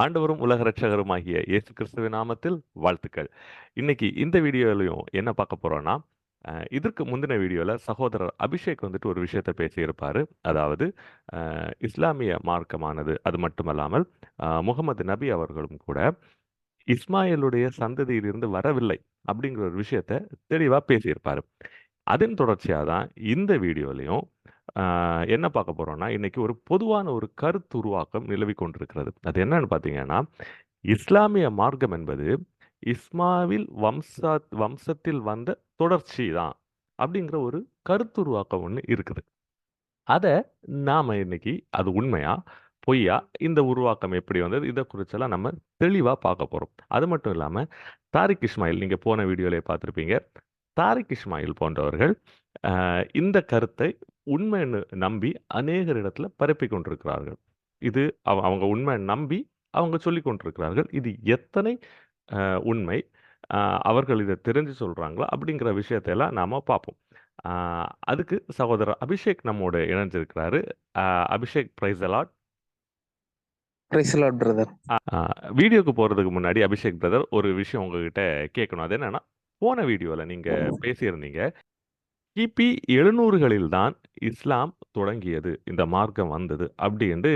ஆண்டவரும் உலக ரட்சகருமாகிய இயேசு கிறிஸ்துவ நாமத்தில் வாழ்த்துக்கள். இன்னைக்கு இந்த வீடியோலையும் என்ன பார்க்க போறோம்னா, இதற்கு முந்தின வீடியோவில் சகோதரர் அபிஷேக் வந்துட்டு ஒரு விஷயத்த பேசியிருப்பார். அதாவது இஸ்லாமிய மார்க்கமானது. அது மட்டுமல்லாமல் முகமது நபி அவர்களும் கூட இஸ்மாயிலுடைய சந்ததியிலிருந்து வரவில்லை அப்படிங்கிற ஒரு விஷயத்த தெளிவாக பேசியிருப்பார். அதன் தொடர்ச்சியாக தான் இந்த வீடியோலையும் என்ன பார்க்க போகிறோம்னா இன்னைக்கு ஒரு பொதுவான ஒரு கருத்து உருவாக்கம் நிலவிக் கொண்டிருக்கிறது. அது என்னன்னு பார்த்தீங்கன்னா, இஸ்லாமிய மார்க்கம் என்பது இஸ்மாவில் வம்சா வம்சத்தில் வந்த தொடர்ச்சி தான். அப்படிங்கிற ஒரு கருத்துருவாக்கம் ஒன்று இருக்குது. அதை நாம் இன்னைக்கு அது உண்மையா? பொய்யா? இந்த உருவாக்கம் எப்படி வந்தது? இதை குறிச்செல்லாம் நம்ம தெளிவாக பார்க்க போகிறோம் அது மட்டும் இல்லாமல் தாரிக் இஸ்மாயில் நீங்கள் போன வீடியோவில் பார்த்துருப்பீங்க தாரிக் இஸ்மாயில் போன்றவர்கள் இந்த கருத்தை உண்மைன்னு நம்பி அநேகரிடத்துல பரப்பிக் கொண்டிருக்கிறார்கள். இது அவ அவங்க உண்மை நம்பி அவங்க சொல்லிக் கொண்டிருக்கிறார்கள். இது எத்தனை உண்மை? அவர்கள் இத தெரிஞ்சு சொல்றாங்களா? அப்படிங்கிற விஷயத்த எல்லாம் நாம பார்ப்போம். அதுக்கு சகோதரர் அபிஷேக் நம்மோடு இணைஞ்சிருக்கிறாரு. Abhishek praise the lord. Praise the lord brother. அ அ வீடியோக்கு போறதுக்கு முன்னாடி அபிஷேக் பிரதர் ஒரு விஷயம் உங்ககிட்ட கேட்கணும். அது என்னன்னா, போன வீடியோல நீங்க பேசியிருந்தீங்க. கிபி 700களில் தான் இஸ்லாம் தொடங்கியது. இந்த மார்க்கம் வந்தது. அப்படி என்று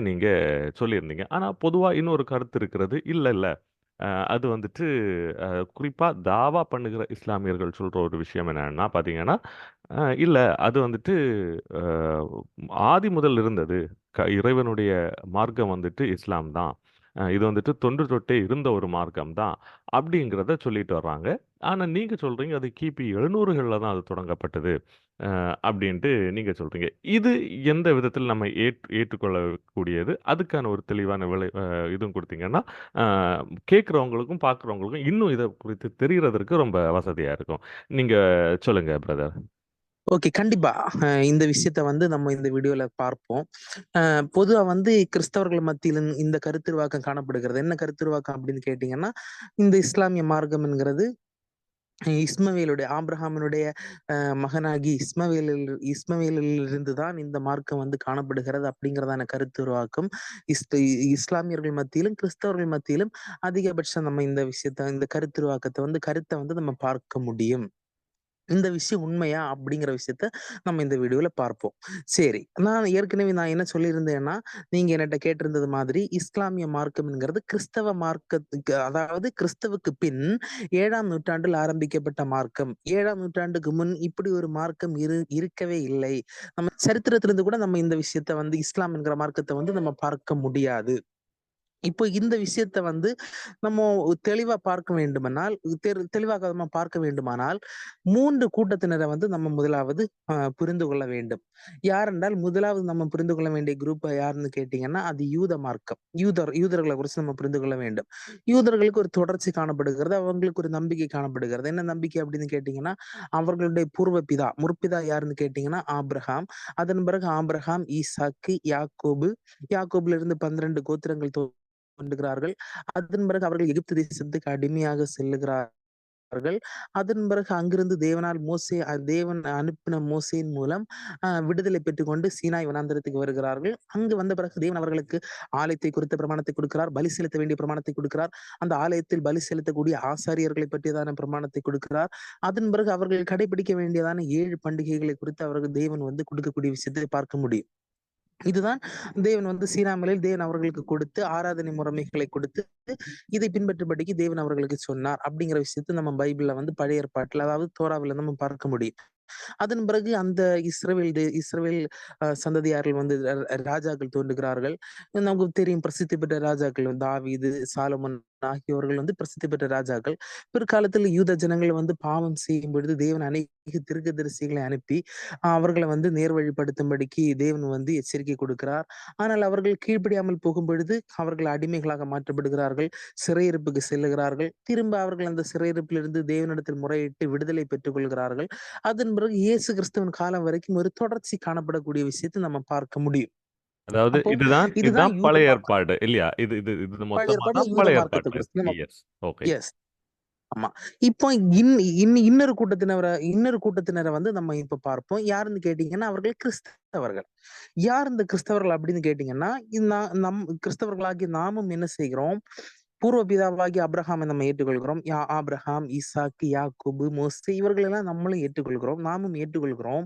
சொல்லியிருந்தீங்க. ஆனால் பொதுவாக இன்னொரு கருத்து இருக்கிறது. இல்லை இல்லை அது வந்துட்டு குறிப்பாக தாவா பண்ணுகிற இஸ்லாமியர்கள் சொல்கிற ஒரு விஷயம் என்னன்னா பார்த்தீங்கன்னா, இல்லை அது வந்துட்டு ஆதி முதல் இருந்தது. க இறைவனுடைய மார்க்கம் வந்துட்டு இஸ்லாம் தான். இது வந்துட்டு தொன்று தொட்டே இருந்த ஒரு மார்க்கம் தான். அப்படிங்கிறத சொல்லிட்டு வர்றாங்க. ஆனால் நீங்கள் சொல்கிறீங்க அது கிபி 700கள்ல தான் அது தொடங்கப்பட்டது. அப்படின்ட்டு நீங்கள் சொல்கிறீங்க இது எந்த விதத்தில் நம்ம ஏற் ஏற்றுக்கொள்ளக்கூடியது? அதுக்கான ஒரு தெளிவான விளை இதுவும் கொடுத்தீங்கன்னா கேட்குறவங்களுக்கும் பார்க்குறவங்களுக்கும் இன்னும் இதை குறித்து தெரிகிறதற்கு ரொம்ப வசதியாக இருக்கும். நீங்கள் சொல்லுங்கள் பிரதர். ஓகே. கண்டிப்பா. இந்த விஷயத்த வந்து நம்ம இந்த வீடியோல பார்ப்போம். பொதுவா வந்து கிறிஸ்தவர்கள் மத்தியில் இந்த கருத்துருவாக்கம் காணப்படுகிறது. என்ன கருத்துருவாக்கம் அப்படின்னு கேட்டீங்கன்னா, இந்த இஸ்லாமிய மார்க்கம் என்கிறது இஸ்மவேலுடைய ஆபிரகாமினுடைய மகனாகி இஸ்மவேலில் இஸ்மவேலிலிருந்து தான் இந்த மார்க்கம் வந்து காணப்படுகிறது அப்படிங்கிறதான கருத்துருவாக்கம் இஸ் இஸ்லாமியர்கள் மத்தியிலும், கிறிஸ்தவர்கள் மத்தியிலும் அதிகபட்சம் நம்ம இந்த விஷயத்த இந்த கருத்துருவாக்கத்தை வந்து கருத்தை வந்து நம்ம பார்க்க முடியும். இந்த விஷயம் உண்மையா? அப்படிங்கிற விஷயத்த நம்ம இந்த வீடியோல பார்ப்போம். சரி. நான் ஏற்கனவே நான் என்ன சொல்லியிருந்தேன்னா, நீங்க என்கிட்ட கேட்டிருந்தது மாதிரி இஸ்லாமிய மார்க்கம்ங்கிறது கிறிஸ்தவ மார்க்கத்துக்கு அதாவது கிறிஸ்தவுக்கு பின் ஏழாம் நூற்றாண்டில் ஆரம்பிக்கப்பட்ட மார்க்கம். ஏழாம் நூற்றாண்டுக்கு முன் இப்படி ஒரு மார்க்கம் இரு இருக்கவே இல்லை. நம்ம சரித்திரத்திலிருந்து கூட நம்ம இந்த விஷயத்த வந்து இஸ்லாம் என்கிற மார்க்கத்தை வந்து நம்ம பார்க்க முடியாது. இப்போ இந்த விஷயத்த வந்து நம்ம தெளிவா பார்க்க வேண்டுமானால் தெளிவாக நம்ம பார்க்க வேண்டுமானால் மூன்று கூட்டத்தினரை வந்து நம்ம முதலாவது புரிந்து கொள்ள வேண்டும். யார் என்றால் முதலாவது நம்ம புரிந்து கொள்ள வேண்டிய குரூப் யாருன்னு கேட்டீங்கன்னா, அது யூத மார்க்கம். யூதர் யூதர்களை குறித்து நம்ம புரிந்து கொள்ள வேண்டும். யூதர்களுக்கு ஒரு தொடர்ச்சி காணப்படுகிறது. அவங்களுக்கு ஒரு நம்பிக்கை காணப்படுகிறது. என்ன நம்பிக்கை அப்படின்னு கேட்டீங்கன்னா, அவர்களுடைய பூர்வ பிதா, முற்பிதா யாருன்னு கேட்டீங்கன்னா ஆப்ரஹாம் அதன் பிறகு ஆப்ரஹாம் ஈசாக்கு, யாக்கோபு. யாக்கோபுல இருந்து 12 கோத்திரங்கள் கொண்டுகிறார்கள் அதன் பிறகு அவர்கள் எகிப்து தேசத்துக்கு அடிமையாக செல்லுகிறார்கள். அதன் பிறகு அங்கிருந்து தேவனால் மோசே தேவன் அனுப்பின மோசையின் மூலம் அ விடுதலை பெற்றுக்கொண்டு சீனாய் வனாந்திரத்துக்கு வருகிறார்கள். அங்கு வந்த பிறகு தேவன் அவர்களுக்கு ஆலயத்தை குறித்த பிரமாணத்தை கொடுக்கிறார். பலி செலுத்த வேண்டிய பிரமாணத்தை கொடுக்கிறார். அந்த ஆலயத்தில் பலி செலுத்தக்கூடிய ஆசாரியர்களை பற்றியதான பிரமாணத்தை கொடுக்கிறார். அதன் பிறகு அவர்கள் கடைபிடிக்க வேண்டியதான ஏழு பண்டிகைகளை குறித்து அவர்கள் தேவன் வந்து கொடுக்கக்கூடிய விஷயத்தை பார்க்க முடியும். இதுதான் தேவன் வந்து சீனாமலையில் தேவன் அவர்களுக்கு கொடுத்து ஆராதனை முறைமைகளை கொடுத்து இதை பின்பற்றும்படிக்கு தேவன் அவர்களுக்கு சொன்னார். அப்படிங்கிற விஷயத்த நம்ம பைபிள்ல வந்து பழைய ஏற்பாட்டுல அதாவது தோராவில நம்ம பார்க்க முடியும். அதன் பிறகு அந்த இஸ்ரேல் இஸ்ரேல் சந்ததியார்கள் வந்து ராஜாக்கள் தோன்றுகிறார்கள். நமக்கு தெரியும் பிரசித்தி பெற்ற ராஜாக்கள் தாவீது, சாலமன் ஆகியோர்கள் வந்து பிரசித்தி பெற்ற ராஜாக்கள். பிற்காலத்தில் யூத ஜனங்கள் வந்து பாவம் செய்யும் பொழுது தேவன் அநேக தீர்க்கதரிசிகளை அனுப்பி அவர்களை வந்து நேர்வழிப்படுத்தும்படிக்கு தேவன் வந்து எச்சரிக்கை கொடுக்கிறார். ஆனால் அவர்கள் கீழ்ப்படியாமல் போகும் பொழுது அவர்கள் அடிமைகளாக மாற்றப்படுகிறார்கள். சிறையிருப்புக்கு செல்லுகிறார்கள். திரும்ப அவர்கள் அந்த சிறையிருப்பிலிருந்து தேவனிடத்தில் முறையிட்டு விடுதலை பெற்றுக் கொள்கிறார்கள். அதன் பிறகு இயேசு கிறிஸ்துவின் காலம் வரைக்கும் ஒரு தொடர்ச்சி காணப்படக்கூடிய விஷயத்தை நம்ம பார்க்க முடியும். அதாவது இதுதான் இதுதான் பழைய. ஏற்பாடு இல்லையா? இது இது இது பழைய. எஸ். ஆமா. இப்போ இன் இன் இன்னொரு கூட்டத்தினர இன்னொரு கூட்டத்தினரை வந்து நம்ம இப்ப பார்ப்போம். யாருன்னு கேட்டீங்கன்னா, அவர்கள் கிறிஸ்தவர்கள். யார் இந்த கிறிஸ்தவர்கள் அப்படின்னு கேட்டீங்கன்னா, நம் கிறிஸ்தவர்களாகிய நாமும் என்ன செய்கிறோம்? பூர்வ பிதாவாகிய ஆபிரகாமை நம்ம ஏற்றுக்கொள்கிறோம். யா ஆப்ரஹாம் ஈசாக்கு, யாக்குபு மோசே இவர்களெல்லாம் நம்மளும் ஏற்றுக்கொள்கிறோம். நாமும் ஏற்றுக்கொள்கிறோம்.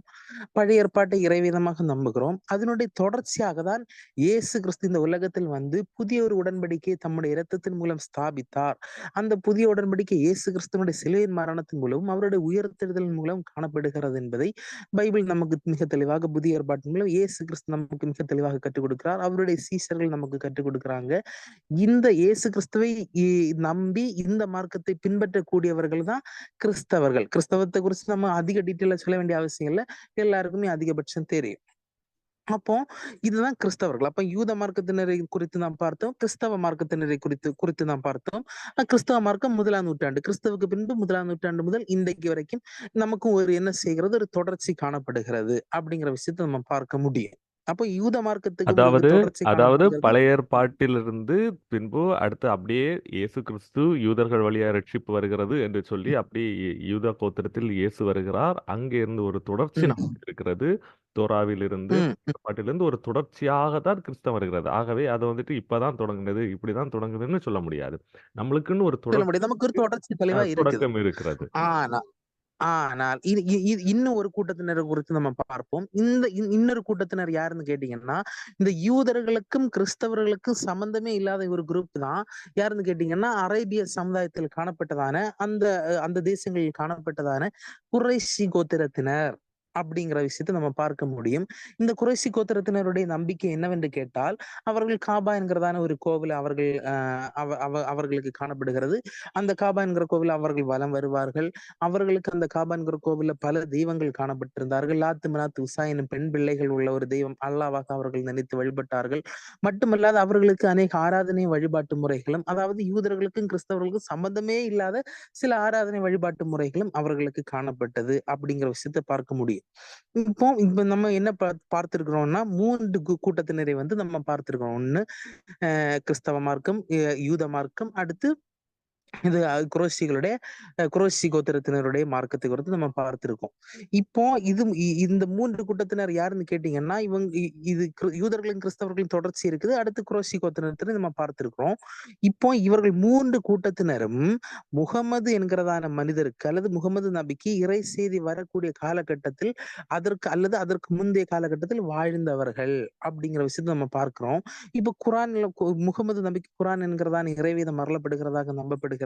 பழைய ஏற்பாட்டை இறைவிதமாக நம்புகிறோம். அதனுடைய தொடர்ச்சியாக தான் இயேசு கிறிஸ்து இந்த உலகத்தில் வந்து புதிய ஒரு உடன்படிக்கையை தம்முடைய இரத்தத்தின் மூலம் ஸ்தாபித்தார். அந்த புதிய உடன்படிக்கை இயேசு கிறிஸ்துவனுடைய சிலுவையின் மரணத்தின் மூலமும், அவருடைய உயிர்த்தெழுதலின் மூலம் காணப்படுகிறது என்பதை பைபிள் நமக்கு மிக தெளிவாக புதிய ஏற்பாட்டின் மூலம் இயேசு கிறிஸ்து நமக்கு மிக தெளிவாக கற்றுக் கொடுக்கிறார். அவருடைய சீஷர்கள் நமக்கு கற்றுக் கொடுக்கிறாங்க. இந்த இயேசு கிறிஸ்து இயேசுவை நம்பி இந்த மார்க்கத்தை பின்பற்றக்கூடியவர்கள் தான் கிறிஸ்தவர்கள். கிறிஸ்தவத்தை குறித்து நம்ம அதிக டீட்டெயிலா சொல்ல வேண்டிய அவசியம் இல்ல. எல்லாருக்குமே அதிகபட்சம் தெரியும். அப்போ இதுதான் கிறிஸ்தவர்கள். அப்ப யூத மார்க்கத்தினரை குறித்து நாம் பார்த்தோம். கிறிஸ்தவ மார்க்கத்தினரை குறித்து குறித்து நாம் பார்த்தோம். கிறிஸ்தவ மார்க்கம் முதலாம் நூற்றாண்டு. கிறிஸ்தவுக்கு பின்பு முதலாம் நூற்றாண்டு முதல் இன்றைக்கு வரைக்கும் நமக்கும் ஒரு என்ன செய்கிறது? ஒரு தொடர்ச்சி காணப்படுகிறது. அப்படிங்கிற விஷயத்த நம்ம பார்க்க முடியும். அப்போ யூத மார்க்கத்துக்கு அதாவது அதாவது. பழைய ஏற்பாட்டிலிருந்து பின்பு அடுத்து அப்படியே இயேசு கிறிஸ்து யூதர்கள் வழியா ரட்சிப்பு வருகிறது என்று சொல்லி அப்படியே யூதா கோத்திரத்தில் இயேசு வருகிறார். அங்கே இருந்து ஒரு தொடர்ச்சி. நமக்கு இருக்கிறது. தோராவிலிருந்து. ஏற்பாட்டிலிருந்து ஒரு தொடர்ச்சியாக தான் கிறிஸ்தவம் வருகிறது. ஆகவே அது வந்துட்டு இப்பதான் தொடங்குனது, இப்படிதான் தொடங்குதுன்னு சொல்ல முடியாது. நம்மளுக்குன்னு ஒரு. தொடர்ச்சி இருக்கிறது. ஆனால் இது இ இது இன்னும் ஒரு கூட்டத்தினரை குறித்து நம்ம பார்ப்போம். இந்த இன்னொரு கூட்டத்தினர் யாருன்னு கேட்டீங்கன்னா, இந்த யூதர்களுக்கும், கிறிஸ்தவர்களுக்கும் சம்மந்தமே இல்லாத ஒரு குரூப் தான். யாருன்னு கேட்டீங்கன்னா, அரேபிய சமுதாயத்தில் காணப்பட்டதான அந்த அந்த தேசங்களில் காணப்பட்டதான குறைசி கோத்திரத்தினர். அப்படிங்கிற விஷயத்தை நம்ம பார்க்க முடியும். இந்த குறைசி கோத்திரத்தினருடைய நம்பிக்கை என்னவென்று கேட்டால், அவர்கள் காபா என்கிறதான ஒரு கோவில் அவர்கள் அவர்களுக்கு காணப்படுகிறது. அந்த காபா என்கிற கோவில் அவர்கள் வலம் வருவார்கள். அவர்களுக்கு அந்த காபா என்கிற கோவில பல தெய்வங்கள் காணப்பட்டிருந்தார்கள். லாத்து, மினாத் உசா எனும் பெண் பிள்ளைகள் உள்ள ஒரு தெய்வம் அல்லாவாக அவர்கள் நினைத்து வழிபட்டார்கள். மட்டுமல்லாது அவர்களுக்கு அநேக ஆராதனை வழிபாட்டு முறைகளும், அதாவது யூதர்களுக்கும், கிறிஸ்தவர்களுக்கும் சம்பந்தமே இல்லாத சில ஆராதனை வழிபாட்டு முறைகளும் அவர்களுக்கு காணப்பட்டது. அப்படிங்கிற விஷயத்தை பார்க்க முடியும். இப்போ இப்ப நம்ம என்ன பா பார்த்திருக்கிறோம்னா, மூன்று கூட்டத்தினரை வந்து நம்ம பார்த்திருக்கிறோம். ஒண்ணு கிறிஸ்தவ மார்க்கம், யூத மார்க்கம், அடுத்து இது குரோசிகளுடைய குரோசி கோத்திரத்தினருடைய மார்க்கத்தை குறித்து நம்ம பார்த்திருக்கோம். இப்போ இது இந்த மூன்று கூட்டத்தினர் யாருன்னு கேட்டீங்கன்னா, இவங்க இது யூதர்களும், கிறிஸ்தவர்களும் தொடர்ச்சி இருக்குது. அடுத்து குரோசி கோத்திரத்தினர் நம்ம பார்த்திருக்கிறோம். இப்போ இவர்கள் மூன்று கூட்டத்தினரும் முகமது என்கிறதான மனிதருக்கு அல்லது முகமது நபிக்கு இறை செய்தி வரக்கூடிய காலகட்டத்தில் அதற்கு அல்லது அதற்கு முந்தைய காலகட்டத்தில் வாழ்ந்தவர்கள் அப்படிங்கிற விஷயத்தை நம்ம பார்க்கிறோம். இப்போ குரான்ல முகமது நபிக்கு குரான் என்கிறதான இறைவேதம் மரலப்படுகிறதாக நம்பப்படுகிறது.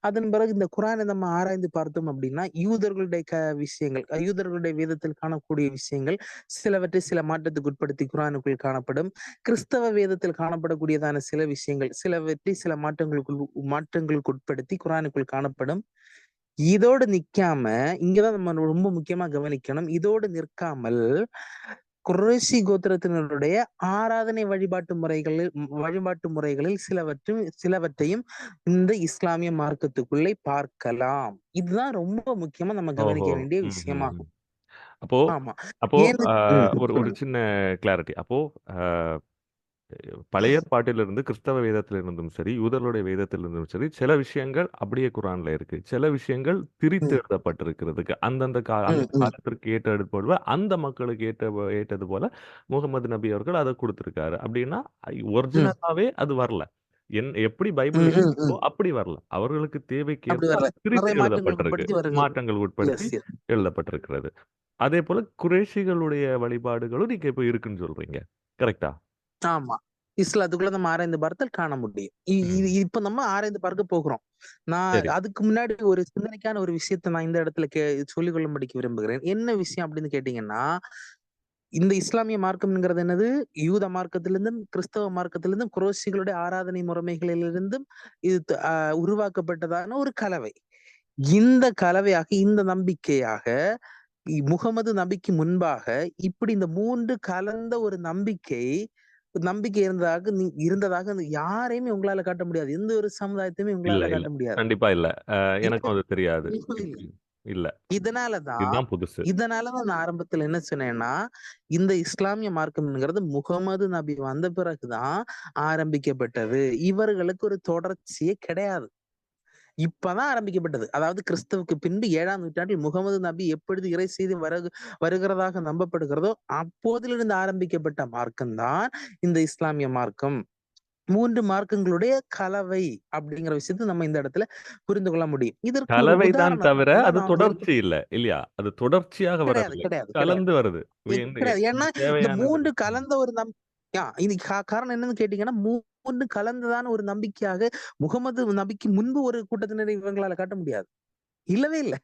அதன் பிறகு இந்த குரானை நம்ம ஆராய்ந்து பார்த்தோம் அப்படின்னா, யூதர்களுடைய க விஷயங்கள், யூதர்களுடைய வேதத்தில் காணக்கூடிய விஷயங்கள் சிலவற்றை சில மாற்றத்துக்கு உட்படுத்தி குரானுக்குள் காணப்படும். கிறிஸ்தவ வேதத்தில் காணப்படக்கூடியதான சில விஷயங்கள், சிலவற்றை சில மாற்றங்களுக்குள் மாற்றங்களுக்கு உட்படுத்தி குரானுக்குள் காணப்படும். இதோடு நிக்காம, இங்கதான் நம்ம ரொம்ப முக்கியமா கவனிக்கணும். இதோடு நிற்காமல், குறைஷி கோத்திரத்தினருடைய ஆராதனை வழிபாட்டு முறைகளில் வழிபாட்டு முறைகளில் சிலவற்றும் சிலவற்றையும் இந்த இஸ்லாமிய மார்க்கத்துக்குள்ளே பார்க்கலாம். இதுதான் ரொம்ப முக்கியமா நம்ம கவனிக்க! வேண்டிய. விஷயமாகும். அப்போ. அப்போ. ஒரு. சின்ன கிளாரிட்டி. அப்போ பழைய ஏற்பாட்டிலிருந்து கிறிஸ்தவ வேதத்திலிருந்தும் சரி, யூதர்களுடைய வேதத்திலிருந்தும் சரி, சில விஷயங்கள் அப்படியே குரான்ல இருக்கு. சில விஷயங்கள் திரித்து. எழுதப்பட்டிருக்கிறதுக்கு. அந்தந்த. காலத்திற்கு ஏற்றது போல, அந்த மக்களுக்கு ஏற்ற ஏற்றது போல முகமது நபி அவர்கள் அத குடுத்திருக்காரு. அப்படின்னா. ஒரிஜினலாவே அது வரல. என் எப்படி பைபிள். அப்படி வரல. அவர்களுக்கு தேவைக்கு. அது திரித்து எழுதப்பட்டிருக்கு. மாற்றங்கள் உட்படுத்தி. எழுதப்பட்டிருக்கிறது. அதேபோல குறைஷிகளுடைய வழிபாடுகளும் நீங்க இப்ப இருக்குன்னு சொல்றீங்க. கரெக்ட்டா? ஆமா. இஸ்லாத்துக்குள்ள நம்ம ஆராய்ந்து பார்த்தால் காண முடியும். இப்ப நம்ம ஆராய்ந்து பார்க்க போகிறோம். நான். அதுக்கு முன்னாடி ஒரு சிந்தனைக்கான ஒரு விஷயத்த நான் இந்த இடத்துல கே சொல்லிக் கொள்ளும்படிக்கு விரும்புகிறேன். என்ன விஷயம் அப்படின்னு கேட்டீங்கன்னா, இந்த இஸ்லாமிய மார்க்கம்ங்கிறது என்னது? யூத மார்க்கத்திலிருந்தும், கிறிஸ்தவ மார்க்கத்திலிருந்தும், குறைஷிகளுடைய ஆராதனை முறைமைகளிலிருந்தும் இது உருவாக்கப்பட்டதான ஒரு கலவை. இந்த கலவையாக, இந்த நம்பிக்கையாக முகமது நபிக்கு முன்பாக இப்படி இந்த 3 கலந்த ஒரு நம்பிக்கை நம்பிக்கை இருந்ததாக இருந்ததாக யாரையுமே உங்களால காட்ட முடியாது. எந்த ஒரு சமுதாயத்தையுமே உங்களால. காட்ட முடியாது. கண்டிப்பா இல்ல. எனக்கும் அது தெரியாது. இல்ல. ம். இல்ல. இதனால தான் இதுதான் புதுசு. இதனால தான் நான் ஆரம்பத்துல என்ன சொன்னேன்னா, இந்த இஸ்லாமிய மார்க்கம்ங்கிறது முகமது நபி வந்த பிறகு தான் ஆரம்பிக்கப்பட்டது. இவர்களுக்கு ஒரு தொடர்ச்சியே கிடையாது. இப்பதான் ஆரம்பிக்கப்பட்டது. அதாவது கிறிஸ்துவுக்கு பின்பு ஏழாம் நூற்றாண்டில் முகமது நபி எப்பொழுது இறை செய்தி வரு வருகிறதாக நம்பப்படுகிறதோ அப்போதிலிருந்து ஆரம்பிக்கப்பட்ட மார்க்கம் தான் இந்த இஸ்லாமிய மார்க்கம். மூன்று மார்க்கங்களுடைய கலவை அப்படிங்கிற விஷயத்தை நம்ம இந்த இடத்துல புரிந்து கொள்ள முடியும். இதற்கு கலவை தான் தவிர அது தொடர்ச்சி இல்ல இல்லையா? அது தொடர்ச்சியாக கிடையாது கலந்து வருது. கிடையாது. ஏன்னா இந்த மூன்று. கலந்த ஒரு நம் இது கா- காரணம் என்னன்னு கேட்டீங்கன்னா மூன்று கலந்ததான ஒரு நம்பிக்கையாக முகமது நபிக்கு முன்பு ஒரு கூட்டத்தினரை இவங்களால காட்ட முடியாது. இல்லவே இல்ல.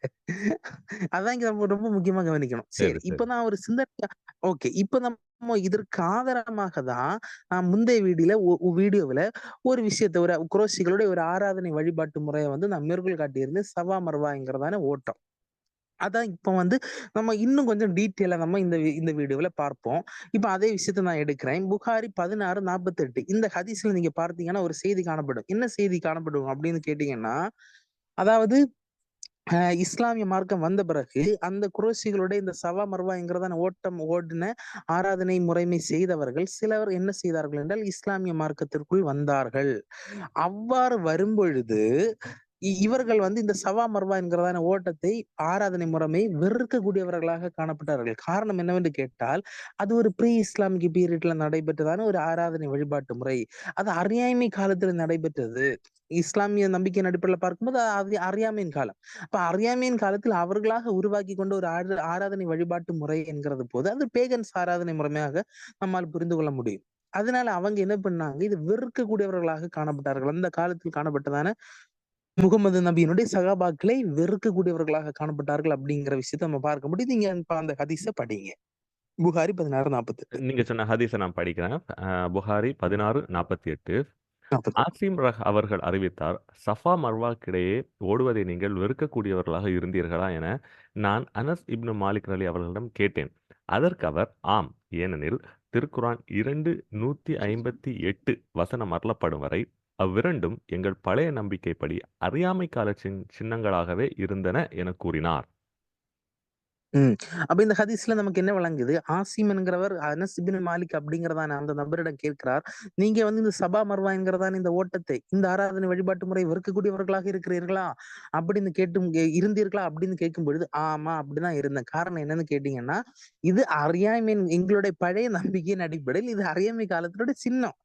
அதான் இங்க நம்ம ரொம்ப முக்கியமா கவனிக்கணும். சரி இப்ப நான் ஒரு சிந்தனை ஓகே இப்ப நம்ம இதற்கு ஆதாரமாக தான் நான் முந்தைய வீடியோல வீடியோவில் ஒரு விஷயத்த ஒரு குரோசிகளுடைய ஒரு ஆராதனை வழிபாட்டு முறையை வந்து நான் மேற்கோள் காட்டியிருந்தேன் சவா மர்வாங்கிறதான ஓட்டம். அதான் இப்போ வந்து நம்ம இன்னும் கொஞ்சம் டீட்டெயிலா நம்ம இந்த இந்த வீடியோவில் பார்ப்போம். இப்போ அதே விஷயத்தை நான் எடுக்கிறேன். புகாரி பதினாறு நாற்பத்தெட்டு இந்த ஹதீஸ்ல நீங்க பார்த்தீங்கன்னா ஒரு செய்தி காணப்படும். என்ன செய்தி காணப்படும் அப்படின்னு கேட்டீங்கன்னா அதாவது அஹ் இஸ்லாமிய மார்க்கம் வந்த பிறகு அந்த குரோசிகளுடைய இந்த சவா மர்வாங்கிறதான ஓட்டம் ஓடின ஆராதனை முறைமை செய்தவர்கள் சிலர் என்ன செய்தார்கள் என்றால் இஸ்லாமிய மார்க்கத்திற்குள் வந்தார்கள். அவ்வாறு வரும்பொழுது இவர்கள் வந்து இந்த சவா மர்வா என்கிறதான ஓட்டத்தை ஆராதனை முறைமை வெறுக்கக்கூடியவர்களாக காணப்பட்டார்கள். காரணம் என்னவென்று கேட்டால் அது ஒரு ப்ரீ இஸ்லாமிக் பீரியட்ல நடைபெற்றதான ஒரு ஆராதனை வழிபாட்டு முறை. அது அறியாமை காலத்துல நடைபெற்றது. இஸ்லாமிய நம்பிக்கையின் அடிப்படையில் பார்க்கும்போது அது அறியாமையின் காலம். அப்ப அறியாமையின் காலத்தில் அவர்களாக உருவாக்கி கொண்ட ஒரு ஆர- ஆராதனை வழிபாட்டு முறை என்கிறது போது அது பேகன்ஸ் ஆராதனை முறைமையாக நம்மால் புரிந்து கொள்ள முடியும். அதனால அவங்க என்ன பண்ணாங்க? இது வெறுக்கக்கூடியவர்களாக காணப்பட்டார்கள். அந்த காலத்தில் காணப்பட்டதான முகமது நபியினுடைய சகாபாக்களை வெறுக்கக்கூடியவர்களாக காணப்பட்டார்கள் அப்படிங்கிற விஷயத்த நம்ம பார்க்க முடியும் நீங்க அந்த ஹதீஸ படிங்க. புகாரி பதினாறு நாற்பத்தெட்டு நீங்க சொன்ன ஹதீஸை நான் படிக்கிறேன். புகாரி பதினாறு நாற்பத்தி எட்டு நாற்பத்தி ஆசிம் ரஹ் அவர்கள் அறிவித்தார் சஃபா மர்வாக்கிடையே ஓடுவதை நீங்கள் வெறுக்கக்கூடியவர்களாக இருந்தீர்களா என நான் அனஸ் இப்னு மாலிக் அலி அவர்களிடம் கேட்டேன். அதற்கு அவர் ஆம் ஏனெனில் திருக்குரான் இரண்டு நூத்தி ஐம்பத்தி எட்டு வசனம் அருளப்படும் வரை அவ்விரண்டும் எங்கள் பழைய நம்பிக்கைப்படி அறியாமை கால சின் சின்னங்களாகவே இருந்தன என கூறினார். உம் அப்ப இந்த ஹதீஸ்ல நமக்கு என்ன விளங்குது? ஆசிம் என்கிறவர் அனஸ் மாலிக் அப்படிங்கிறதான அந்த நபரிடம் கேட்கிறார். நீங்க வந்து இந்த சபா மர்வா என்கிறதான இந்த ஓட்டத்தை இந்த ஆராதனை வழிபாட்டு முறை வெறுக்கக்கூடியவர்களாக இருக்கிறீர்களா? அப்படின்னு கேட்டும் கே- இருந்தீர்களா? அப்படின்னு கேட்கும் பொழுது ஆமா அப்படிதான் இருந்தேன். காரணம் என்னன்னு கேட்டீங்கன்னா இது அறியாமை எங்களுடைய பழைய நம்பிக்கையின் அடிப்படையில் இது அறியாமை காலத்தினுடைய சின்னம்.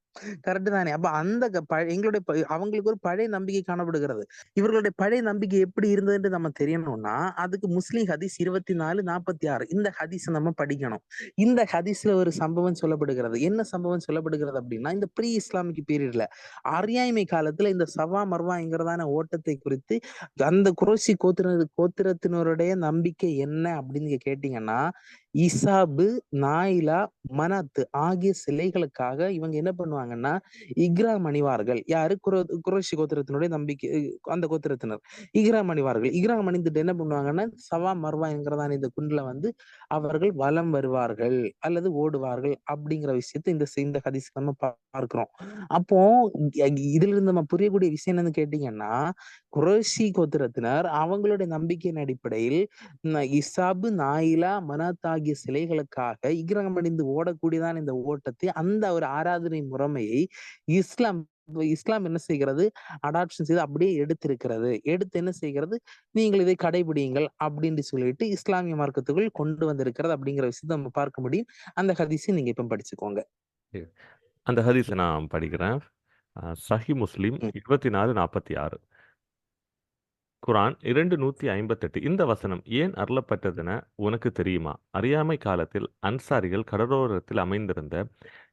கரெக்ட் தானே. அப்ப அந்த எங்களுடைய அவங்களுக்கு ஒரு பழைய நம்பிக்கை காணப்படுகிறது. இவர்களுடைய பழைய நம்பிக்கை எப்படி இருந்ததுன்னு நம்ம தெரியணும்னா அதுக்கு முஸ்லீம் ஹதீஸ் இருபத்தி நாலு நாற்பத்தி ஆறு இந்த ஹதீஸ் நம்ம படிக்கணும். இந்த ஹதீஸ்ல ஒரு சம்பவம் சொல்லப்படுகிறது. என்ன சம்பவம் சொல்லப்படுகிறது அப்படின்னா இந்த ப்ரீ இஸ்லாமிக் பீரியட்ல அரியாய்மை காலத்துல இந்த சவா மர்வாங்கிறதான ஓட்டத்தை குறித்து அந்த குரோசி கோத்திர கோத்திரத்தினருடைய நம்பிக்கை என்ன அப்படின்னு கேட்டீங்கன்னா இசாபு நாயிலா மனத்து ஆகிய சிலைகளுக்காக இவங்க என்ன பண்ணுவாங்கன்னா இக்ரா மணிவார்கள் யாரு? குரோ குரோஷி கோத்திரத்தினுடைய நம்பிக்கை அந்த கோத்திரத்தினர். இக்ரா மணிவார்கள் இக்ரா மணிந்துட்டு என்ன பண்ணுவாங்கன்னா சவா மர்வா என்கிறதான இந்த குண்டுல வந்து அவர்கள் வலம் வருவார்கள் அல்லது ஓடுவார்கள் அப்படிங்கிற விஷயத்தை இந்த இந்த கதிசு நம்ம பார்க்கிறோம். அப்போ இதுல இருந்து நம்ம புரியக்கூடிய விஷயம் என்னன்னு கேட்டீங்கன்னா குரோஷி கோத்திரத்தினர் அவங்களுடைய நம்பிக்கையின் அடிப்படையில் இசாபு நாயிலா மனாத் ஆகிய சிலைகளுக்காக இக்ரம் அணிந்து ஓடக்கூடியதான் இந்த ஓட்டத்தை அந்த ஒரு ஆராதனை முறைமையை இஸ்லாம் இஸ்லாம் என்ன செய்கிறது? அடாப்ஷன் செய்து அப்படியே எடுத்திருக்கிறது. எடுத்து என்ன செய்கிறது? நீங்கள் இதை கடைபிடியுங்கள் அப்படின்னு சொல்லிட்டு இஸ்லாமிய மார்க்கத்துக்குள் கொண்டு வந்திருக்கிறது அப்படிங்கிற விஷயத்தை நம்ம பார்க்க முடியும். அந்த ஹதீஸை நீங்க இப்ப படிச்சுக்கோங்க. அந்த ஹதீஸை நான் படிக்கிறேன். சஹி முஸ்லிம். இருபத்தி நாலு நாற்பத்தி ஆறு. குரான் இரண்டு நூத்தி ஐம்பத்தெட்டு. இந்த வசனம் ஏன் அருளப்பட்டதென உனக்கு தெரியுமா? அறியாமை காலத்தில் அன்சாரிகள் கடலோரத்தில் அமைந்திருந்த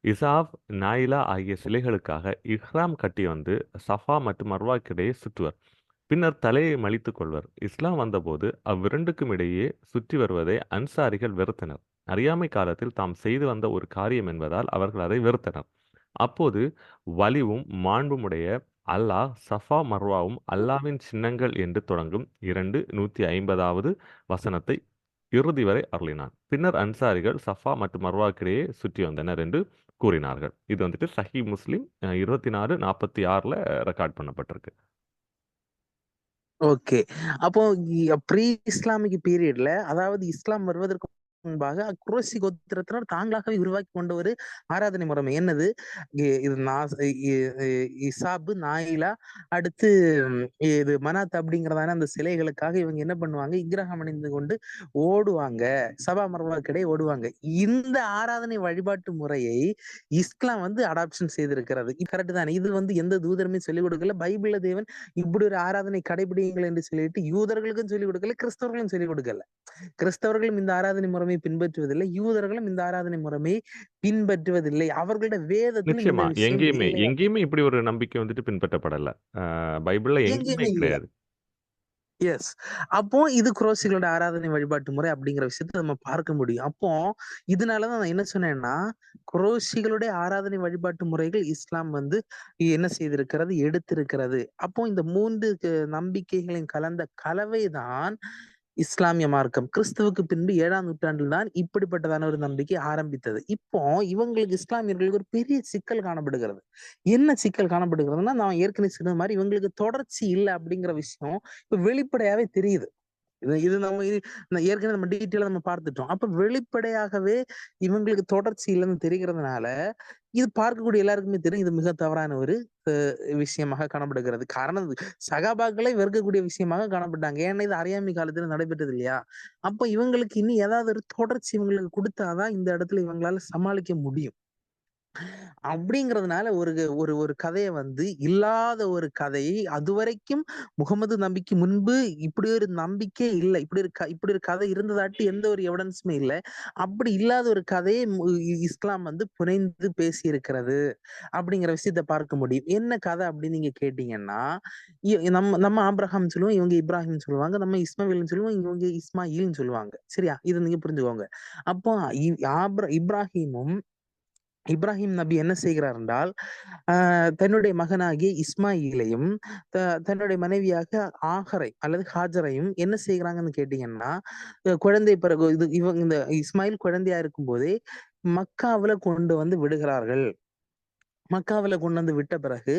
இசாப் நாயிலா ஆகிய சிலைகளுக்காக இஹ்ராம் கட்டி வந்து சஃபா மற்றும் மர்வாக்கிடையே சுற்றுவர். பின்னர் தலையை மலித்துக் கொள்வர். இஸ்லாம் வந்தபோது அவ்விரண்டுக்கும் இடையே சுற்றி வருவதை அன்சாரிகள் வெறுத்தனர். அறியாமை காலத்தில் தாம் செய்து வந்த ஒரு காரியம் என்பதால் அவர்கள் அதை வெறுத்தனர். அப்போது வலிவும் மாண்புமுடைய அல்லாஹ் சஃபா மர்வாவும் அல்லாவின் சின்னங்கள் என்று தொடங்கும் இரண்டு நூத்தி ஐம்பதாவது வசனத்தை இறுதி வரை அருளினான். பின்னர் அன்சாரிகள் சஃபா மற்றும் மர்வாக்கிடையே சுற்றி வந்தனர் என்று கூறினார்கள். இது வந்துட்டு சஹி முஸ்லிம் இருபத்தி நாலு நாற்பத்தி ஆறுல ரெக்கார்ட் பண்ணப்பட்டிருக்கு. ஓகே. அப்போ ப்ரீ இஸ்லாமிக் பீரியட்ல அதாவது இஸ்லாம் வருவதற்கு முன்பாக குறைசி கோத்திரத்தினர் தாங்களாகவே உருவாக்கி கொண்ட ஒரு ஆராதனை முறைமை. என்னது? இது இசாபு நாயிலா அடுத்து இது மனாத் அப்படிங்கிறதான அந்த சிலைகளுக்காக இவங்க என்ன பண்ணுவாங்க? இக்கிரகம் அணிந்து கொண்டு ஓடுவாங்க. சபா மரபாக்கிடையே ஓடுவாங்க. இந்த ஆராதனை வழிபாட்டு முறையை இஸ்லாம் வந்து அடாப்ஷன் செய்திருக்கிறது. கரெக்ட் தானே? இது வந்து எந்த தூதருமே சொல்லிக் கொடுக்கல. பைபிள தேவன் இப்படி ஒரு ஆராதனை கடைபிடிங்கள் என்று சொல்லிட்டு யூதர்களுக்கும் சொல்லிக் கொடுக்கல கிறிஸ்தவர்களும் சொல்லிக் கொடுக்கல. கிறிஸ்தவர்களும் இந்த ஆராதனை முறை முறைமையை பின்பற்றுவதில்லை. யூதர்களும் இந்த ஆராதனை முறைமையை பின்பற்றுவதில்லை. அவர்களோட வேதத்தில் நிச்சயமா. எங்கேயுமே எங்கேயுமே இப்படி ஒரு நம்பிக்கை வந்துட்டு பின்பற்றப்படல. பைபிள்ல எங்கேயுமே கிடையாது. எஸ் அப்போ இது குரோசிகளோட ஆராதனை வழிபாட்டு முறை அப்படிங்கிற விஷயத்தை நம்ம பார்க்க முடியும். அப்போ இதனாலதான் நான் என்ன சொன்னேன்னா குரோசிகளுடைய ஆராதனை வழிபாட்டு முறைகள் இஸ்லாம் வந்து என்ன செய்திருக்கிறது? எடுத்திருக்கிறது. அப்போ இந்த மூன்று நம்பிக்கைகளின் கலந்த கலவைதான் இஸ்லாமிய மார்க்கம். கிறிஸ்துவுக்கு பின்பு ஏழாம் நூற்றாண்டில் தான் இப்படிப்பட்டதான ஒரு நம்பிக்கை ஆரம்பித்தது. இப்போ இவங்களுக்கு இஸ்லாமியர்களுக்கு ஒரு பெரிய சிக்கல் காணப்படுகிறது. என்ன சிக்கல் காணப்படுகிறதுனா நான் ஏற்கனவே சொன்ன மாதிரி இவங்களுக்கு தொடர்ச்சி இல்லை அப்படிங்கிற விஷயம் இப்ப வெளிப்படையாவே தெரியுது. இது இது நம்ம இது ஏற்கனவே நம்ம டீட்டெயிலா நம்ம பார்த்துட்டோம். அப்ப வெளிப்படையாகவே இவங்களுக்கு தொடர்ச்சி இல்லைன்னு தெரிகிறதுனால இது பார்க்கக்கூடிய எல்லாருக்குமே தெரியும். இது மிக தவறான ஒரு விஷயமாக காணப்படுகிறது. காரணம் இது சகாபாக்களை வெறுக்கக்கூடிய விஷயமாக காணப்பட்டாங்க. ஏன்னா இது அறியாமை காலத்துல நடைபெற்றது இல்லையா? அப்ப இவங்களுக்கு இனி ஏதாவது ஒரு தொடர்ச்சி இவங்களுக்கு கொடுத்தாதான் இந்த இடத்துல இவங்களால சமாளிக்க முடியும். அப்படிங்கிறதுனால ஒரு ஒரு ஒரு கதையை வந்து இல்லாத ஒரு கதையை அதுவரைக்கும் முகமது நபிக்கு முன்பு இப்படி ஒரு நம்பிக்கை இல்லை. இப்படி ஒரு இப்படி ஒரு கதை இருந்ததாட்டி எந்த ஒரு எவிடன்ஸுமே இல்லை. அப்படி இல்லாத ஒரு கதையை இஸ்லாம் வந்து புனைந்து பேசி இருக்கிறது அப்படிங்கிற விஷயத்த பார்க்க முடியும். என்ன கதை அப்படின்னு நீங்க கேட்டீங்கன்னா நம்ம நம்ம ஆப்ரஹாம் சொல்லுவோம் இவங்க இப்ராஹிம் சொல்லுவாங்க. நம்ம இஸ்மாயில்னு சொல்லுவோம் இவங்க இஸ்மாயில்னு சொல்லுவாங்க. சரியா? இதை நீங்க புரிஞ்சுக்கோங்க. அப்போ இ- இப்ராஹிமும் இப்ராஹிம் நபி என்ன செய்கிறார் என்றால் ஆஹ் தன்னுடைய மகனாகிய இஸ்மாயிலையும் த- தன்னுடைய மனைவியாக ஆஹரை அல்லது ஹாஜரையும் என்ன செய்கிறாங்கன்னு கேட்டீங்கன்னா குழந்தை பிறகு இது இவங்க இந்த இஸ்மாயில் குழந்தையா இருக்கும்போதே மக்காவில கொண்டு வந்து விடுகிறார்கள். மக்காவில் கொண்டு வந்து விட்ட பிறகு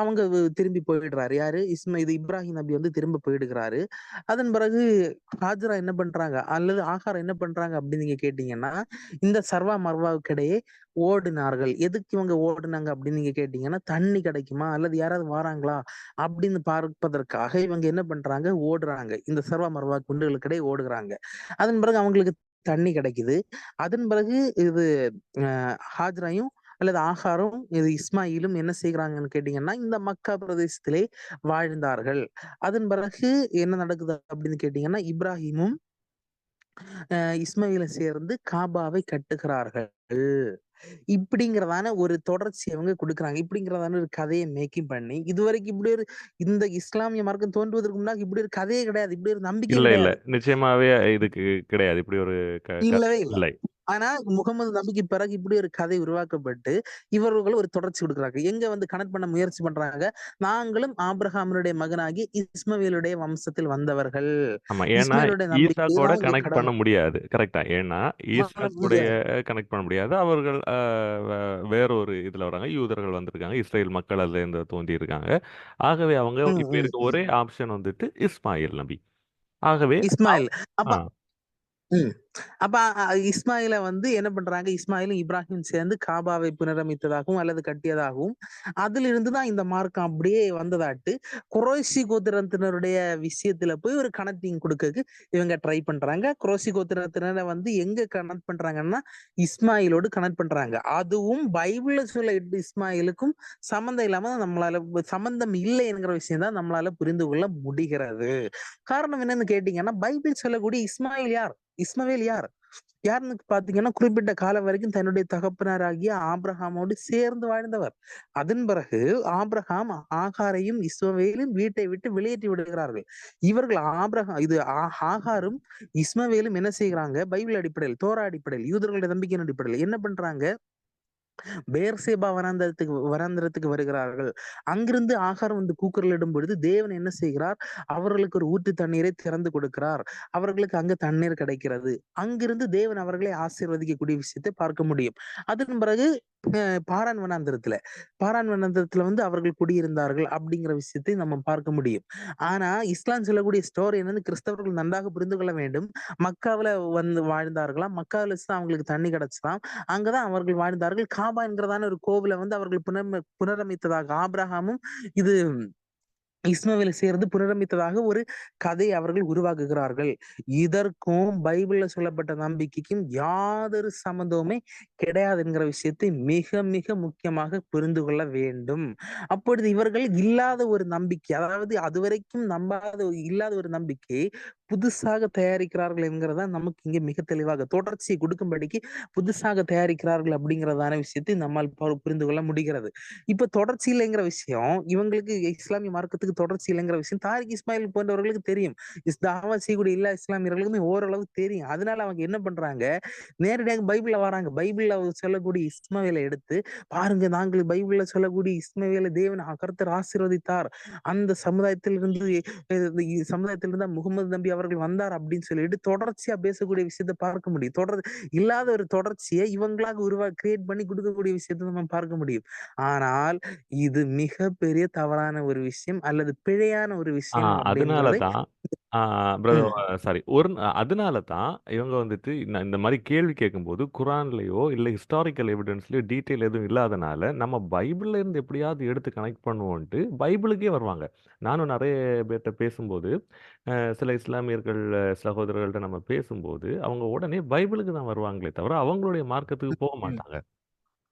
அவங்க திரும்பி போயிடுறாரு. யாரு? இஸ்மா இது இப்ராஹிம் நபி வந்து திரும்ப போயிடுகிறாரு. அதன் பிறகு ஹாஜரா என்ன பண்றாங்க? அல்லது ஆகாரம் என்ன பண்றாங்க அப்படின்னு நீங்க கேட்டீங்கன்னா இந்த சர்வா மர்வாவுக்கிடையே ஓடினார்கள். எதுக்கு இவங்க ஓடுனாங்க அப்படின்னு நீங்க கேட்டீங்கன்னா தண்ணி கிடைக்குமா? அல்லது யாராவது வராங்களா? அப்படின்னு பார்ப்பதற்காக இவங்க என்ன பண்றாங்க? ஓடுறாங்க. இந்த சர்வா மர்வா குண்டுகளுக்கிடையே ஓடுகிறாங்க. அதன் பிறகு அவங்களுக்கு தண்ணி கிடைக்குது. அதன் பிறகு இது ஹாஜராயும் அல்லது ஆகாரும் இது இஸ்மாயிலும் என்ன செய்கிறாங்கன்னு கேட்டீங்கன்னா இந்த மக்கா பிரதேசத்திலே வாழ்ந்தார்கள். அதன் பிறகு என்ன நடக்குது அப்படின்னு கேட்டீங்கன்னா இப்ராஹிமும் இஸ்மாயிலை சேர்ந்து காபாவை கட்டுகிறார்கள். இப்படிங்கிறதான ஒரு தொடர்ச்சி அவங்க கொடுக்குறாங்க. இப்படிங்கிறதான ஒரு கதையை மேக்கிங் பண்ணி இதுவரைக்கும் இப்படி ஒரு இந்த இஸ்லாமிய மார்க்கம் தோன்றுவதற்கு முன்னாடி இப்படி ஒரு கதையே கிடையாது. இப்படி ஒரு நம்பிக்கை இல்ல இல்ல. நிச்சயமாவே இதுக்கு கிடையாது. இப்படி ஒரு இல்லவே இல்லை. இல்லை. ஆனா முகமது நபிக்கு பிறகு இப்படி ஒரு கதை உருவாக்கப்பட்டு இவர்கள் ஒரு தொடர்ச்சி கொடுக்குறாங்க. எங்க வந்து கனெக்ட் பண்ண முயற்சி பண்றாங்க? நாங்களும் ஆபிரகாமனுடைய மகனாகி இஸ்மவேலுடைய வம்சத்தில் வந்தவர்கள். தான் இங்க கனெக்ட் பண்ண முடியாது. கரெக்டா ஏன்னா ஈசாக்குடைய முடியாது கனெக்ட் பண்ண முடியாது. அவர்கள் வேறொரு இதுல வராங்க. யூதர்கள் வந்திருக்காங்க. இஸ்ரேல் மக்கள் அதுல இருந்து தோன்றி இருக்காங்க. ஆகவே அவங்க இப்ப இருக்க. ஒரே ஆப்ஷன் வந்துட்டு இஸ்மாயில் நபி. ஆகவே இஸ்மாயில். அப்ப இஸ்மாயில வந்து என்ன பண்றாங்க? இஸ்மாயிலும் இப்ராஹிம் சேர்ந்து காபாவை புனரமைத்ததாகவும் அல்லது கட்டியதாகவும் அதுல இருந்துதான் இந்த மார்க்கம் அப்படியே வந்ததாட்டு குரோசி கோத்திரத்தினருடைய விஷயத்துல போய் ஒரு கணத்தையும் கொடுக்கறதுக்கு இவங்க ட்ரை பண்றாங்க. குரோசி கோத்திரத்தினரை வந்து எங்க கனெக்ட் பண்றாங்கன்னா இஸ்மாயிலோடு கனெக்ட் பண்றாங்க. அதுவும் பைபிள்ல சொல்ல இஸ்மாயிலுக்கும் சம்மந்தம் இல்லாம நம்மளால சம்பந்தம் இல்லை என்கிற விஷயம் தான் நம்மளால புரிந்து கொள்ள முடிகிறது. காரணம் என்னன்னு கேட்டீங்கன்னா பைபிள் சொல்லக்கூடிய இஸ்மாயில் யார்? இஸ்மவேல் யார்? யாருன்னு பாத்தீங்கன்னா குறிப்பிட்ட காலம் வரைக்கும் தன்னுடைய தகப்பனராகிய ஆப்ரஹாமோடு சேர்ந்து வாழ்ந்தவர். அதன் பிறகு ஆப்ரஹாம் ஆகாரையும் இஸ்மவேலும் வீட்டை விட்டு வெளியேற்றி விடுகிறார்கள். இவர்கள் ஆப்ரஹாம் இது ஆகாரும் இஸ்மவேலும் என்ன செய்கிறாங்க? பைபிள் அடிப்படையில் தோரா அடிப்படையில் யூதர்களுடைய நம்பிக்கையின் அடிப்படையில் என்ன பண்றாங்க? பேர்சேபா வராந்திரத்துக்கு வராந்திரத்துக்கு வருகிறார்கள். அங்கிருந்து ஆகாரம் வந்து கூக்குரலிடும் பொழுது தேவன் என்ன செய்கிறார்? அவர்களுக்கு ஒரு ஊற்று தண்ணீரை திறந்து கொடுக்கிறார். அவர்களுக்கு அங்க தண்ணீர் கிடைக்கிறது. அங்கிருந்து தேவன் அவர்களை ஆசீர்வதிக்கக்கூடிய விஷயத்தை பார்க்க முடியும். அதன் பிறகு பாரான் வனாந்திரத்துல பாரான் வனாந்திரத்துல வந்து அவர்கள் குடியிருந்தார்கள் அப்படிங்கிற விஷயத்தை நம்ம பார்க்க முடியும். ஆனா இஸ்லாம் சொல்லக்கூடிய ஸ்டோரி என்னன்னு கிறிஸ்தவர்கள் நன்றாக புரிந்து கொள்ள வேண்டும். மக்காவில வந்து வாழ்ந்தார்களாம். மக்காவில வச்சு அவங்களுக்கு தண்ணி கிடைச்சதாம். அங்கதான் அவர்கள் வாழ்ந்தார்கள். காபா என்கிறதான ஒரு கோவிலை வந்து அவர்கள் புனர் புனரமைத்ததாக ஆப்ரஹாமும் இது இஸ்மவேலை சேர்ந்து புனரமித்ததாக ஒரு கதை அவர்கள் உருவாக்குகிறார்கள். இதற்கும் பைபிள்ல சொல்லப்பட்ட நம்பிக்கைக்கும் யாதொரு சம்மந்தமுமே கிடையாது என்கிற விஷயத்தை மிக மிக முக்கியமாக புரிந்து கொள்ள வேண்டும். அப்பொழுது இவர்கள் இல்லாத ஒரு நம்பிக்கை அதாவது அதுவரைக்கும் நம்பாத இல்லாத ஒரு நம்பிக்கை புதுசாக தயாரிக்கிறார்கள் என்கிறதா நமக்கு இங்க மிக தெளிவாக தொடர்ச்சியை கொடுக்கும்படிக்கு புதுசாக தயாரிக்கிறார்கள் அப்படிங்கிறதான விஷயத்தை நம்மால் புரிந்து கொள்ள முடிகிறது. இப்ப தொடர்ச்சி இல்லைங்கிற விஷயம் இவங்களுக்கு இஸ்லாமிய மார்க்கத்துக்கு தொடர்ச்சி இல்லைங்கிற விஷயம். தாரிக் இஸ்மாயில் போன்றவர்களுக்கு தெரியும். இஸ் தாவா செய்யக்கூடிய எல்லா இஸ்லாமியர்களுக்குமே ஓரளவு தெரியும். அதனால அவங்க என்ன பண்றாங்க? நேரடியாக பைபிள்ல வராங்க. பைபிள்ல சொல்லக்கூடிய இஸ்மவேலை எடுத்து பாருங்க நாங்கள் பைபிள்ல சொல்லக்கூடிய இஸ்மவேலை தேவன் கருத்தர் ஆசீர்வதித்தார். அந்த சமுதாயத்திலிருந்து இருந்து இந்த சமுதாயத்திலிருந்து முகமது நம்பி அவர்கள் வந்தார் அப்படின்னு சொல்லிட்டு தொடர்ச்சியா பேசக்கூடிய விஷயத்தை பார்க்க முடியும். தொடர் இல்லாத ஒரு தொடர்ச்சியை இவங்களாக உருவா கிரியேட் பண்ணி கொடுக்கக்கூடிய விஷயத்தை நம்ம பார்க்க முடியும். ஆனால் இது மிக பெரிய தவறான ஒரு விஷயம் அல்லது பிழையான ஒரு விஷயம் அதனால அப்படின்றதை தான் ஆ ம், பிரதர் சாரி ஒரு அதனால தான் இவங்க வந்துட்டு இந்த மாதிரி கேள்வி கேட்கும்போது குரான்லயோ இல்லை ஹிஸ்டாரிக்கல் எவிடன்ஸ்லயோ டீட்டெயில் எதுவும் இல்லாதனால நம்ம பைபிள்ல இருந்து எப்படியாவது எடுத்து கனெக்ட் பண்ணுவோன்ட்டு பைபிளுக்கே வருவாங்க. நானும் நிறைய பேர்கிட்ட பேசும்போது சில இஸ்லாமியர்கள் சகோதரர்கள்ட்ட நம்ம பேசும்போது அவங்க உடனே பைபிளுக்கு தான் வருவாங்களே தவிர அவங்களுடைய மார்க்கத்துக்கு போக. மாட்டாங்க.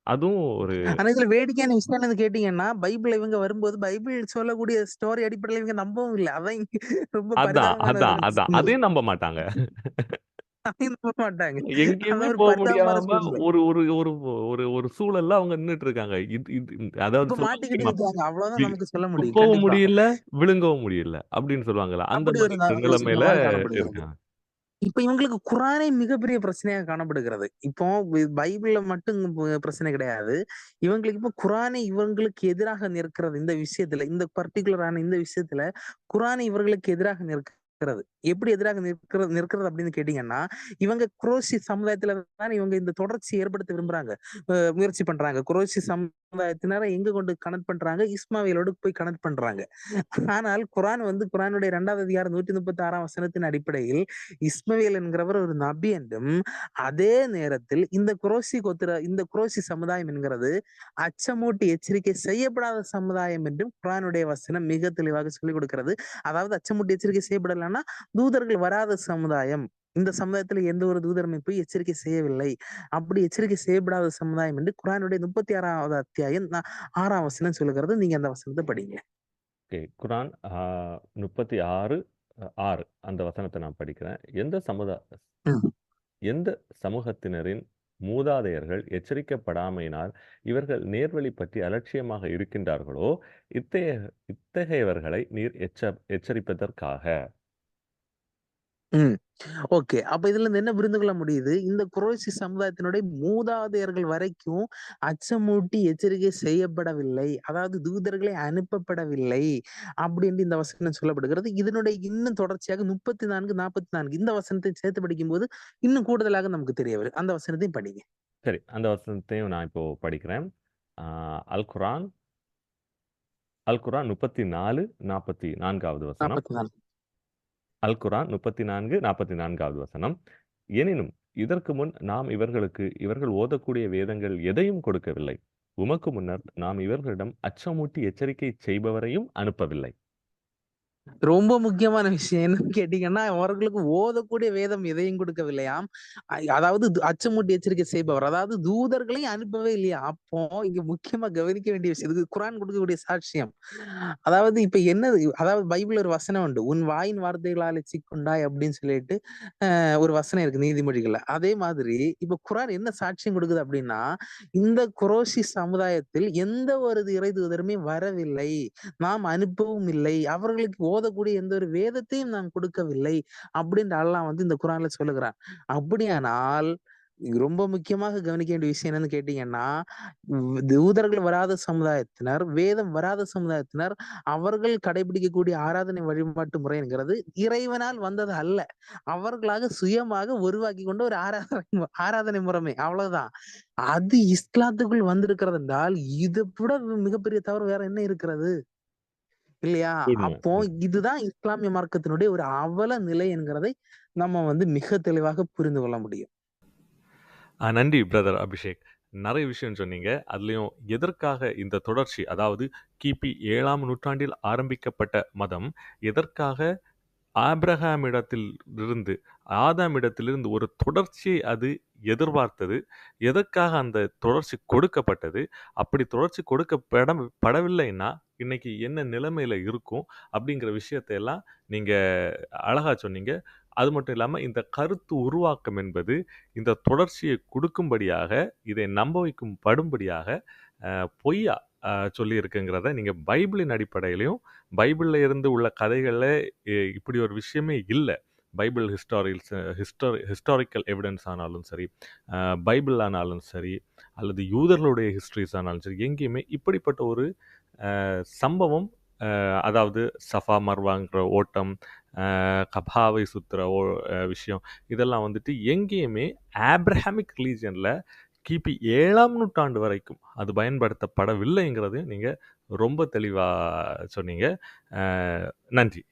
அதுவும் ஒரு ஆனா இதுல வேடிக்கையான விஷயம் என்னன்னு கேட்டீங்கன்னா பைபிள் இவங்க வரும்போது பைபிள் சொல்லக்கூடிய ஸ்டோரி அடிப்படையில இவங்க நம்பவும் இல்லை. அதான் ரொம்ப அதான் அதான் அதான். அதையும் நம்ப மாட்டாங்க. எங்கேயுமே போக முடியாம ஒரு ஒரு ஒரு ஒரு ஒரு சூழல்ல அவங்க நின்னுட்டு இருக்காங்க அதாவது கண்டிப்பா. முடியல விழுங்கவும் முடியல அப்படின்னு சொல்லுவாங்கல்ல. அந்த நிலைமையில இருக்காங்க. இப்ப இவங்களுக்கு குரானே மிகப்பெரிய பிரச்சனையாக காணப்படுகிறது. இப்போ பைபிள்ல மட்டும் பிரச்சனை கிடையாது. இவங்களுக்கு இப்போ குரானே இவங்களுக்கு எதிராக நிற்கிறது இந்த விஷயத்துல இந்த பர்டிகுலரான இந்த விஷயத்துல குரானை இவர்களுக்கு எதிராக நிற்கிறது. எப்படி எதிராக நிற்கிறது நிற்கிறது அப்படின்னு கேட்டீங்கன்னா இவங்க குரோசி சமுதாயத்துல தான் இவங்க இந்த தொடர்ச்சி ஏற்படுத்த விரும்புறாங்க. முயற்சி பண்றாங்க. குரோசி சமுதாயத்தினரை எங்க கொண்டு கனெக்ட் பண்றாங்க? இஸ்மாவியலோடு போய் கனெக்ட் பண்றாங்க. ஆனால் குரான் வந்து குரானுடைய இரண்டாவது அதிகாரம் நூற்றி முப்பத்தி ஆறாம் வசனத்தின் அடிப்படையில் இஸ்மவேல் என்கிறவர் ஒரு நபி என்றும் அதே நேரத்தில் இந்த குரோசி கொத்திர இந்த குரோசி சமுதாயம் என்கிறது அச்சமூட்டி எச்சரிக்கை செய்யப்படாத சமுதாயம் என்றும் குரானுடைய வசனம் மிக தெளிவாக சொல்லிக் கொடுக்கிறது. அதாவது அச்சமூட்டி எச்சரிக்கை செய்யப்படலாம் செய்யப்படலைன்னா தூதர்கள் வராத சமுதாயம். இந்த சமுதாயத்துல எந்த ஒரு தூதரமை போய் எச்சரிக்கை செய்யவில்லை. அப்படி எச்சரிக்கை செய்யப்படாத சமுதாயம் என்று குரானுடைய முப்பத்தி ஆறாவது அத்தியாயம் ஆறாம் வசனம் சொல்லுகிறது. நீங்க அந்த வசனத்தை படிங்க. ஓகே. குரான் முப்பத்தி ஆறு ஆறு. அந்த வசனத்தை நான் படிக்கிறேன். எந்த சமுதா ம். எந்த சமூகத்தினரின் மூதாதையர்கள் எச்சரிக்கப்படாமையினால் இவர்கள் நேர்வழி பற்றி அலட்சியமாக இருக்கின்றார்களோ இத்தகைய இத்தகையவர்களை நீர் எச்ச எச்சரிப்பதற்காக. ம். ஓகே. அப்ப இதுல இருந்து என்ன புரிந்து கொள்ள முடியுது? இந்த குரோசி சமுதாயத்தினுடைய மூதாதையர்கள் வரைக்கும் அச்சமூட்டி எச்சரிக்கை செய்யப்படவில்லை. அதாவது தூதர்களை அனுப்பப்படவில்லை அப்படின்னு இந்த வசனம் சொல்லப்படுகிறது. இதனுடைய இன்னும் தொடர்ச்சியாக முப்பத்தி நான்கு நாற்பத்தி நான்கு இந்த வசனத்தை சேர்த்து படிக்கும்போது இன்னும் கூடுதலாக நமக்கு தெரிய வரும். அந்த வசனத்தையும் படிங்க. சரி. அந்த வசனத்தையும் நான் இப்போ படிக்கிறேன். அல் குரான் அல் குரான் முப்பத்தி நாலு நாற்பத்தி நான்காவது வசனம் அல் குரான் முப்பத்தி நான்கு நாற்பத்தி நான்காவது வசனம். எனினும் இதற்கு முன் நாம் இவர்களுக்கு இவர்கள் ஓதக்கூடிய வேதங்கள் எதையும் கொடுக்கவில்லை. உமக்கு முன்னர் நாம் இவர்களிடம் அச்சமூட்டி எச்சரிக்கை செய்பவரையும் அனுப்பவில்லை. ரொம்ப முக்கியமான விஷயம் என்னன்னு கேட்டீங்கன்னா அவர்களுக்கு ஓதக்கூடிய வேதம் எதையும் கொடுக்கவில்லையாம். அதாவது அச்சமூட்டி எச்சரிக்கை செய்பவர். அதாவது தூதர்களையும் அனுப்பவே இல்லையா? அப்போ இங்க முக்கியமா கவனிக்க வேண்டிய விஷயம் இதுக்கு குரான் கொடுக்கக்கூடிய சாட்சியம். அதாவது இப்ப என்னது அதாவது பைபிள் ஒரு வசனம் உண்டு உன் வாயின் வார்த்தைகளால சிக்குண்டாய் அப்படின்னு சொல்லிட்டு ஒரு வசனம் இருக்கு நீதிமொழிகள்ல. அதே மாதிரி இப்ப குரான் என்ன சாட்சியம் கொடுக்குது அப்படின்னா இந்த குரோசி சமுதாயத்தில் எந்த ஒரு இறை தூதருமே வரவில்லை. நாம் அனுப்பவும் இல்லை. அவர்களுக்கு ஓதக்கூடிய எந்த ஒரு வேதத்தையும் நான் கொடுக்கவில்லை அப்படின்ற அல்லாஹ் வந்து இந்த குரான்ல சொல்லுகிறான் அப்படியானால் ரொம்ப முக்கியமாக கவனிக்க வேண்டிய விஷயம் என்னன்னு கேட்டீங்கன்னா தூதர்கள் வராத சமுதாயத்தினர் வேதம் வராத சமுதாயத்தினர் அவர்கள் கடைபிடிக்கக்கூடிய ஆராதனை வழிபாட்டு முறைங்கிறது இறைவனால் வந்தது அல்ல. அவர்களாக சுயமாக உருவாக்கி கொண்ட ஒரு ஆராதனை மு- ஆராதனை முறைமை. அவ்வளவுதான். அது இஸ்லாத்துக்குள் வந்திருக்கிறது என்றால் இதை விட மிகப்பெரிய தவறு வேற என்ன இருக்கிறது? இல்லையா. அப்போ இதுதான் இஸ்லாமிய மார்க்கத்தினுடைய ஒரு அவல நிலை என்கிறதை நம்ம வந்து மிக தெளிவாக புரிந்து கொள்ள முடியும். நன்றி பிரதர் அபிஷேக். நிறைய விஷயம் சொன்னீங்க. அதுலேயும் எதற்காக இந்த தொடர்ச்சி அதாவது கிபி ஏழாம் நூற்றாண்டில் ஆரம்பிக்கப்பட்ட மதம் எதற்காக ஆப்ரஹாமிடத்தில் இருந்து ஆதாமிடத்திலிருந்து ஒரு தொடர்ச்சியை அது எதிர்பார்த்தது. எதற்காக அந்த தொடர்ச்சி கொடுக்கப்பட்டது? அப்படி தொடர்ச்சி கொடுக்கப்பட படவில்லைன்னா இன்னைக்கு என்ன நிலைமையில் இருக்கும் அப்படிங்கிற விஷயத்தை எல்லாம் அழகாக சொன்னீங்க. அது மட்டும் இல்லாமல் இந்த கருத்து உருவாக்கம் என்பது இந்த தொடர்ச்சியை கொடுக்கும்படியாக இதை நம்ப வைக்கும் படும்படியாக பொய்யா சொல்லி சொல்லியிருக்குங்கிறத நீங்கள் பைபிளின் அடிப்படையிலையும் பைபிளில் இருந்து உள்ள கதைகளில் இப்படி ஒரு விஷயமே இல்லை. பைபிள் ஹிஸ்டாரில்ஸ் ஹிஸ்டாரி ஹிஸ்டாரிக்கல் எவிடன்ஸ் ஆனாலும் சரி பைபிள் ஆனாலும் சரி அல்லது யூதர்களுடைய ஹிஸ்ட்ரிஸ் ஆனாலும் சரி எங்கேயுமே இப்படிப்பட்ட ஒரு சம்பவம் அதாவது சஃபா மர்வாங்கிற ஓட்டம் கபாவை சுத்துற ஓ விஷயம் இதெல்லாம் வந்துட்டு எங்கேயுமே ஆப்ரஹாமிக் ரிலீஜனில் கிபி ஏழாம் நூற்றாண்டு வரைக்கும் அது பயன்படுத்தப்படவில்லைங்கிறது நீங்கள் ரொம்ப தெளிவாக சொன்னீங்க. நன்றி.